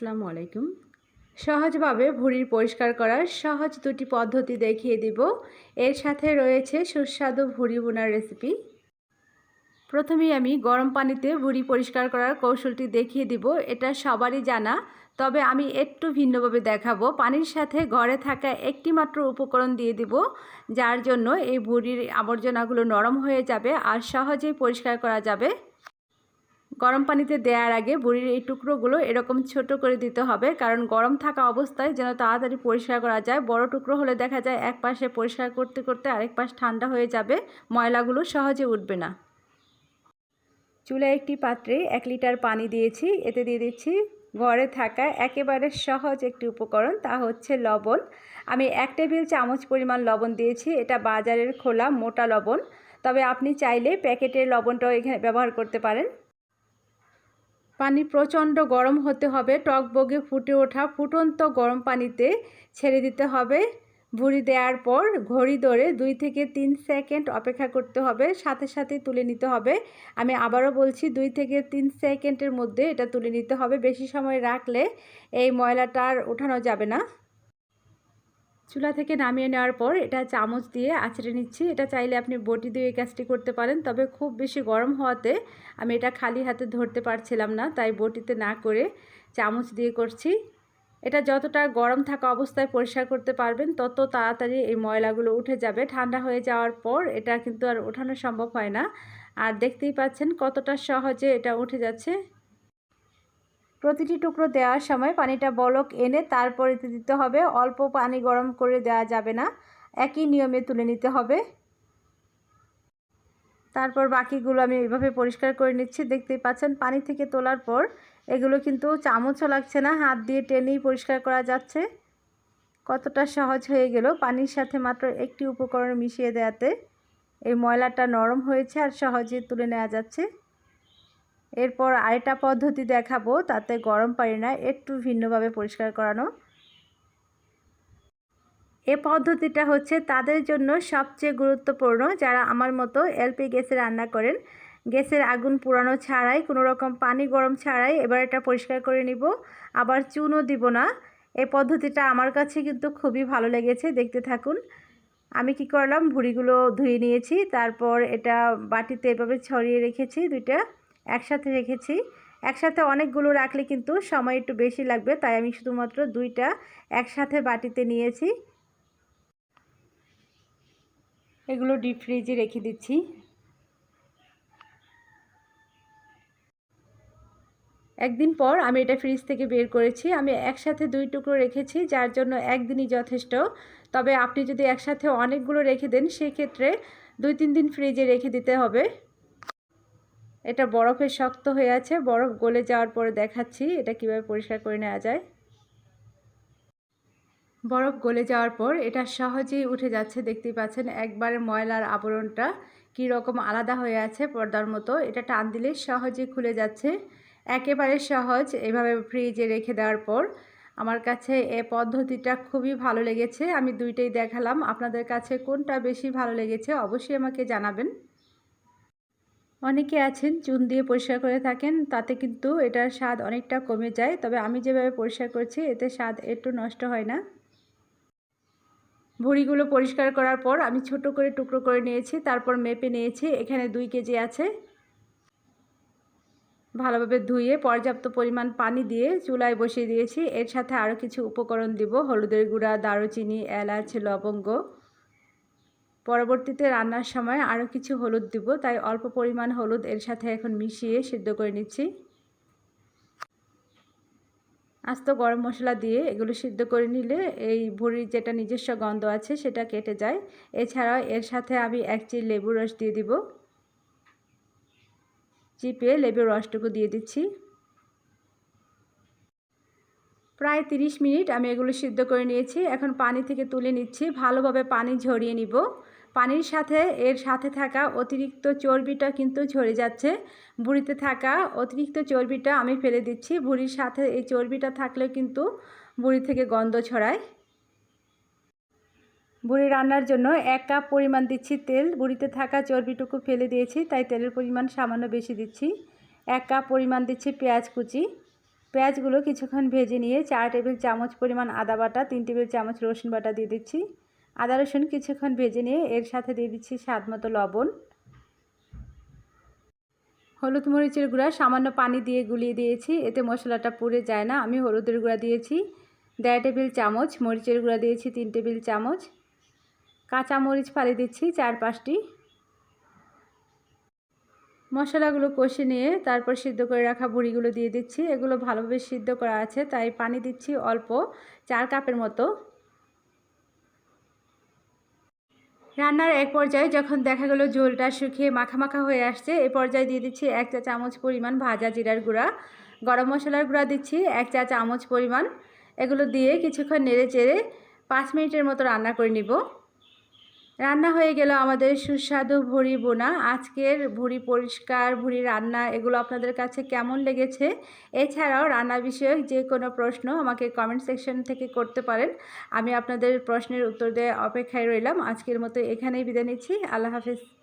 আসসালামু আলাইকুম। সহজভাবে ভুঁড়ির পরিষ্কার করার সহজ দুটি পদ্ধতি দেখিয়ে দিব। এর সাথে রয়েছে সুস্বাদু ভুঁড়ি বোনার রেসিপি প্রথমেই আমি গরম পানিতে ভুঁড়ি পরিষ্কার করার কৌশলটি দেখিয়ে দিব। এটা সবারই জানা, তবে আমি একটু ভিন্নভাবে দেখাবো। পানির সাথে ঘরে থাকা একটি মাত্র উপকরণ দিয়ে দিব, যার জন্য এই ভুঁড়ির আবর্জনাগুলো নরম হয়ে যাবে আর সহজেই পরিষ্কার করা যাবে। গরম পানিতে দেওয়ার আগে বুড়ির এই টুকরোগুলো এরকম ছোট করে দিতে হবে। কারণ গরম থাকা অবস্থায় যেন তাড়াতাড়ি পরিষ্কার করা যায়। বড় টুকরো হলে দেখা যায় এক পাশে পরিষ্কার করতে করতে আরেক পাশ ঠান্ডা হয়ে যাবে। ময়লাগুলো সহজে উঠবে না। চুলায় একটি পাত্রে এক লিটার পানি দিয়েছি। এতে দিয়ে দিচ্ছি ঘরে থাকা একেবারে সহজ একটি উপকরণ, তা হচ্ছে লবণ। আমি এক টেবিল চামচ পরিমাণ লবণ দিয়েছি। এটা বাজারের খোলা মোটা লবণ। তবে আপনি চাইলে প্যাকেটের লবণটাও এখানে ব্যবহার করতে পারেন। পানি প্রচণ্ড গরম হতে হবে, টক বগে ফুটে ওঠা ফুটন্ত গরম পানিতে ছেড়ে দিতে হবে। ভুড়ি দেওয়ার পর ঘড়ি ধরে দুই থেকে তিন সেকেন্ড অপেক্ষা করতে হবে, সাথে সাথে তুলে নিতে হবে। আমি আবারও বলছি, দুই থেকে তিন সেকেন্ডের মধ্যে এটা তুলে নিতে হবে। বেশি সময় রাখলে এই ময়লাটা আর ওঠানো যাবে না। চুলা থেকে নামিয়ে নেওয়ার পর এটা চামচ দিয়ে আছড়ে নিচ্ছি। এটা চাইলে আপনি বটি দিয়ে কাজটি করতে পারেন, তবে খুব বেশি গরম হওয়াতে আমি এটা খালি হাতে ধরতে পারছিলাম না, তাই বটিতে না করে চামচ দিয়ে করছি। এটা যতটা গরম থাকা অবস্থায় পরিষ্কার করতে পারবেন, তত তাড়াতাড়ি এই ময়লাগুলো উঠে যাবে। ঠান্ডা হয়ে যাওয়ার পর এটা কিন্তু আর ওঠানো সম্ভব হয় না। আর দেখতেই পাচ্ছেন কতটা সহজে এটা উঠে যাচ্ছে। প্রতিটি টুকরো দেওয়ার সময় পানিটা বলক এনে তারপরে দিতে হবে। অল্প পানি গরম করে দেওয়া যাবে না। একই নিয়মে তুলে নিতে হবে। তারপর বাকিগুলো আমি এইভাবে পরিষ্কার করে নিচ্ছি। দেখতেই পাচ্ছেন, পানি থেকে তোলার পর এগুলো কিন্তু চামচও লাগছে না, হাত দিয়ে টেনেই পরিষ্কার করা যাচ্ছে। কতটা সহজ হয়ে গেল পানির সাথে মাত্র একটি উপকরণ মিশিয়ে দেওয়াতে। এই ময়লাটা নরম হয়েছে আর সহজে তুলে নেওয়া যাচ্ছে। এরপর আরেকটা পদ্ধতি দেখাবো, তাতে গরম পানি না একটু ভিন্নভাবে পরিষ্কার করানো। এ পদ্ধতিটা হচ্ছে তাদের জন্য সবচেয়ে গুরুত্বপূর্ণ, যারা আমার মতো এলপি গ্যাসে রান্না করেন। গ্যাসের আগুন পুরানো ছাড়াই কোনো রকম পানি গরম ছাড়াই এবার এটা পরিষ্কার করে নিব। আবার চুনও দিব না। এই পদ্ধতিটা আমার কাছে কিন্তু খুবই ভালো লেগেছে, দেখতে থাকুন। আমি কি করলাম, ভুড়িগুলো ধুয়ে নিয়েছি, তারপর এটা বাটিতে এভাবে ছড়িয়ে রেখেছি দুইটা। একসাথে রেখেছি। একসাথে অনেকগুলো রাখলে কিন্তু সময় একটু বেশি লাগবে, তাই আমি শুধুমাত্র দুইটা একসাথে বাটিতে নিয়েছি। এগুলো ডিপ ফ্রিজে রেখে দিচ্ছি। একদিন পর আমি এটা ফ্রিজ থেকে বের করেছি। আমি একসাথে দুই টুকরো রেখেছি, যার জন্য একদিনই যথেষ্ট। তবে আপনি যদি একসাথে অনেকগুলো রেখে দেন, সেক্ষেত্রে দুই তিন দিন ফ্রিজে রেখে দিতে হবে। এটা বরফে শক্ত হয়ে আছে, বরফ গলে যাওয়ার পরে দেখাচ্ছি এটা কীভাবে পরিষ্কার করে নেওয়া যায়। বরফ গলে যাওয়ার পর এটা সহজেই উঠে যাচ্ছে, দেখতেই পাচ্ছেন একবারে ময়লার আবরণটা কী রকম আলাদা হয়ে আছে পর্দার মতো। এটা টান দিলে সহজেই খুলে যাচ্ছে, একেবারে সহজ। এভাবে ফ্রিজে রেখে দেওয়ার পর আমার কাছে এ পদ্ধতিটা খুবই ভালো লেগেছে। আমি দুইটাই দেখালাম। আপনাদের কাছে কোনটা বেশি ভালো লেগেছে অবশ্যই আমাকে জানাবেন। অনেকে আছেন, চুন দিয়ে পরিষ্কার করে থাকেন, তাতে কিন্তু এটার স্বাদ অনেকটা কমে যায়। তবে আমি যেভাবে পরিষ্কার করছি, এতে স্বাদ একটু নষ্ট হয় না। ভুড়িগুলো পরিষ্কার করার পর আমি ছোট করে টুকরো করে নিয়েছি, তারপর মেপে নিয়েছি, এখানে দুই কেজি আছে। ভালোভাবে ধুয়ে পর্যাপ্ত পরিমাণ পানি দিয়ে চুলায় বসিয়ে দিয়েছি। এর সাথে আরও কিছু উপকরণ দিব, হলুদের গুঁড়া, দারুচিনি, এলাচ, লবঙ্গ। পরবর্তীতে রান্নার সময় আরও কিছু হলুদ দিব, তাই অল্প পরিমাণ হলুদ এর সাথে এখন মিশিয়ে সিদ্ধ করে নিচ্ছি। আস্ত গরম মশলা দিয়ে এগুলো সিদ্ধ করে নিলে এই ভুড়ির যেটা নিজস্ব গন্ধ আছে সেটা কেটে যায়। এছাড়াও এর সাথে আমি এক চিল লেবুর রস দিয়ে দিব। চিপে লেবুর রসটুকু দিয়ে দিচ্ছি। প্রায় 30 মিনিট আমি এগুলো সিদ্ধ করে নিয়েছি। এখন পানি থেকে তুলে নিচ্ছি। ভালোভাবে পানি ঝরিয়ে নিব। পানির সাথে, এর সাথে থাকা অতিরিক্ত চর্বিটা কিন্তু ঝরে যাচ্ছে। বুড়িতে থাকা অতিরিক্ত চর্বিটা আমি ফেলে দিচ্ছি। বুড়ির সাথে এই চর্বিটা থাকলেও কিন্তু বুড়ি থেকে গন্ধ ছড়ায়। বুড়ি রান্নার জন্য এক কাপ পরিমাণ দিচ্ছি তেল। বুড়িতে থাকা চর্বিটুকু ফেলে দিয়েছি, তাই তেলের পরিমাণ সামান্য বেশি দিচ্ছি। এক কাপ পরিমাণ দিচ্ছি পেঁয়াজ কুচি। পেঁয়াজগুলো কিছুক্ষণ ভেজে নিয়ে চার টেবিল চামচ পরিমাণ আদা বাটা, তিন টেবিল চামচ রসুন বাটা দিয়ে দিচ্ছি। আদা, রসুন কিছুক্ষণ ভেজে নিয়ে এর সাথে দিয়ে দিচ্ছি স্বাদ মতো লবণ। হলুদ মরিচের গুঁড়া, সামান্য পানি দিয়ে গুলিয়ে দিয়েছি, এতে মশলাটা পুড়ে যায় না। আমি হলুদের গুঁড়া দিয়েছি, দেড় টেবিল চামচ, মরিচের গুঁড়া দিয়েছি, তিন টেবিল চামচ। কাঁচা মরিচ ফালি দিচ্ছি চার পাঁচটি মশলাগুলো কষে নিয়ে তারপর সিদ্ধ করে রাখা বুড়িগুলো দিয়ে দিচ্ছি। এগুলো ভালোভাবে সিদ্ধ করা আছে, তাই পানি দিচ্ছি অল্প, চার কাপের মতো। রান্নার এক পর্যায়ে যখন দেখা গেলো ঝোলটা শুকিয়ে মাখা হয়ে আসছে, এ পর্যায়ে দিয়ে দিচ্ছি এক চা চামচ পরিমাণ ভাজা জিরার গুঁড়া। গরম মশলার গুঁড়া দিচ্ছি এক চা চামচ পরিমাণ। এগুলো দিয়ে কিছুক্ষণ নেড়ে চেড়ে পাঁচ মিনিটের মতো রান্না করে নিব। রান্না হয়ে গেল আমাদের সুস্বাদু ভুড়ি বোনা আজকের ভুড়ি পরিষ্কার, ভুড়ি রান্না, এগুলো আপনাদের কাছে কেমন লেগেছে? এছাড়াও রান্না বিষয়ক যে কোনো প্রশ্ন আমাকে কমেন্ট সেকশন থেকে করতে পারেন। আমি আপনাদের প্রশ্নের উত্তর দেওয়ার অপেক্ষায় রইলাম। আজকের মতো এখানেই বিদায় নিচ্ছি। আল্লাহ হাফিজ।